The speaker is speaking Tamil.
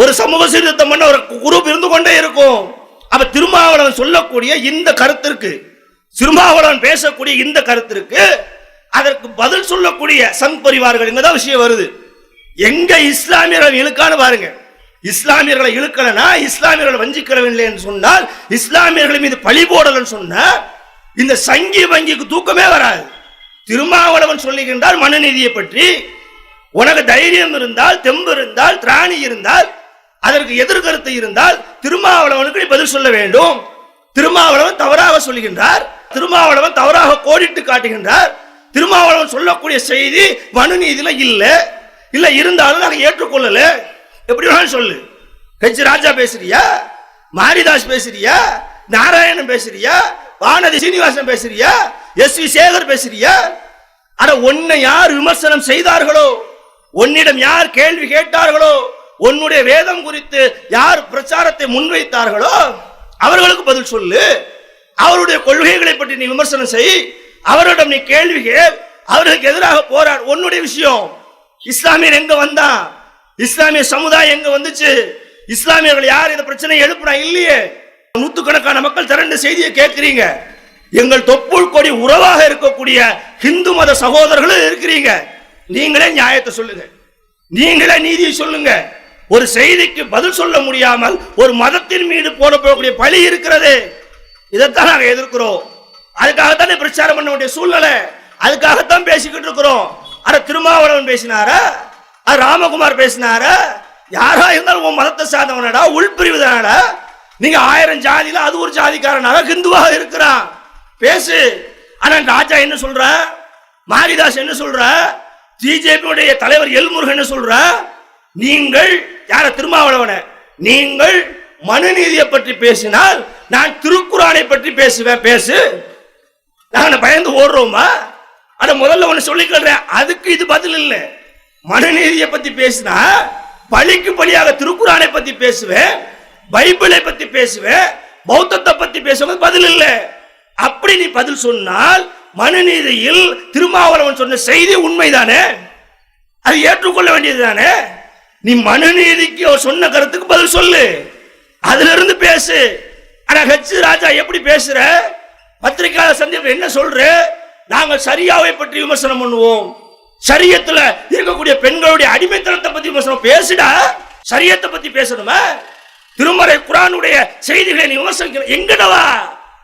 ஒரு சமூக சீர்திருத்தம் பண்ண ஒரு குரூப் இருந்து கொண்டே இருக்கும். அப்ப திருமாவளவன் சொல்லக்கூடிய இந்த கருத்திற்கு திருமாவளவன் பேசக்கூடிய இந்த கருத்திற்கு அதற்கு பதில் சொல்லக்கூடிய சங் பரிவார்கள் இங்கதான் விஷயம் வருது. எங்க இஸ்லாமியர்கள் இழுக்கான்னு பாருங்க. இஸ்லாமியர்களை இழுக்கலனா இஸ்லாமியர்களை வஞ்சிக்கவில்லை என்று சொன்னால் இஸ்லாமியர்கள் மீது பழி போடலன்னு சொன்னா இந்த சங்கி வங்கிக்கு தூக்கமே வராது. திருமாவளவன் சொல்லுகின்றால் மனநீதியை பற்றி. உனக்கு தைரியம் இருந்தால் தெம்பு இருந்தால் திராணி இருந்தால் அதற்கு எதிர்கருத்து இருந்தால் திருமாவளவனுக்கு பதில் சொல்ல வேண்டும். திருமாவளவன் தவறாக சொல்லுகின்றார் திருமாவளவன் தவறாக கோடிட்டு காட்டுகின்றார். திருமாவளவன் சொல்லக்கூடிய செய்தி மனுநீதியில இல்ல. இல்ல இருந்தாலும் நாங்கள் ஏற்றுக்கொள்ளல. எப்படி வேணாலும் சொல்லு. ஹெச் ராஜா பேசுறியா? மாரிதாஸ் பேசுறியா? நாராயணன் பேசுறியா? வானதி சீனிவாசன் பேசுறியா? எஸ். வி சேகர் பேசுறியா? அட உன்னை யார் விமர்சனம் செய்தார்களோ? உன்னிடம் யார் கேள்வி கேட்டார்களோ? உன்னுடைய வேதம் குறித்து யார் பிரச்சாரத்தை முன்வைத்தார்களோ அவர்களுக்கு பதில் சொல்லு. அவருடைய கொள்கைகளை பற்றி நீ விமர்சனம் செய். அவரிடம் நீ கேள்வி கேள். அவர்களுக்கு எதிராக போராடு. உன்னுடைய விஷயம் இஸ்லாமியர் எங்க வந்தான் இஸ்லாமிய சமுதாயம் எங்க வந்துச்சு? இஸ்லாமியர்கள் யார்? இந்த பிரச்சனையை எழுப்புனா இல்லையே. நூத்துக்கணக்கான மக்கள் திரண்டு செய்தியை கேட்கிறீங்க. எங்கள் தொப்புள் கொடி உறவாக இருக்கக்கூடிய ஹிந்து மத சகோதரர்களும் இருக்கிறீங்க. நீங்களே நியாயத்தை சொல்லுங்க. நீங்களே நீதியை சொல்லுங்க. ஒரு செய்திக்கு பதில் சொல்ல முடியாமல் ஒரு மதத்தின் மீது போடப்படக்கூடிய பழி இருக்கிறது. இதைத்தான் நாங்கள் எதிர்க்கிறோம். அதுக்காகத்தானே பிரச்சாரம் பண்ண வேண்டிய சூழ்நிலை. அதுக்காகத்தான் பேசிக்கிட்டு இருக்கிறோம். அட திருமாவளவன் பேசினாரா? அது ராமகுமார் பேசினாரா? யாரா இருந்தாலும் உன் மதத்தை சார்ந்தவனடா உள்பிரிவு தானடா நீங்க ஆயிரம் ஜாதியில அது ஒரு ஜாதிக்காரனாக ஹிந்துவாக இருக்கிறான். பேசு. ஆனா ராஜா என்ன சொல்ற? மாரிதாஸ் என்ன சொல்ற? பிஜேபியுடைய தலைவர் எல்முருகன் என்ன சொல்ற? நீங்கள் யார திருமாவளவன நீங்கள் மனுநீதியை பற்றி பேசினால் நான் திருக்குறானை பற்றி பேசுவேன் பேசு. நாங்கள் பயந்து ஓடுறோமா? அட முதல்ல ஒன்று சொல்லிக்கிறேன் அதுக்கு இது பதில் இல்லை. மனுநீதியை பற்றி பேசினா பழிக்கு பழியாக திருக்குறானை பற்றி பேசுவேன் பைபிளை பற்றி பேசுவேன் பௌத்தத்தை பற்றி பேசுவது பதில் இல்லை. அப்படி நீ பதில் சொன்னால் மனுநீதியில் திருமாவளவன் சொன்ன செய்தி உண்மைதானே? அது ஏற்றுக்கொள்ள வேண்டியது தானே நீ மனுநீதிக்கு அவர் சொன்ன கருத்துக்கு பதில் சொல்லு. அதுல இருந்து பேசு. ஆனா ஹெச் ராஜா எப்படி பேசுற? பத்திரிகையாளர் சந்திப்பு என்ன சொல்ற? நாங்கள் சரியாவை பற்றி விமர்சனம் பண்ணுவோம். சரியத்துல இருக்கக்கூடிய பெண்களுடைய அடிமைத்தனத்தை பத்தி விமர்சனம் பேசுடா. சரியத்தை பத்தி பேசணுமா? திருமறை குரானுடைய செய்திகளை நீ விமர்சனம் எங்கடவா?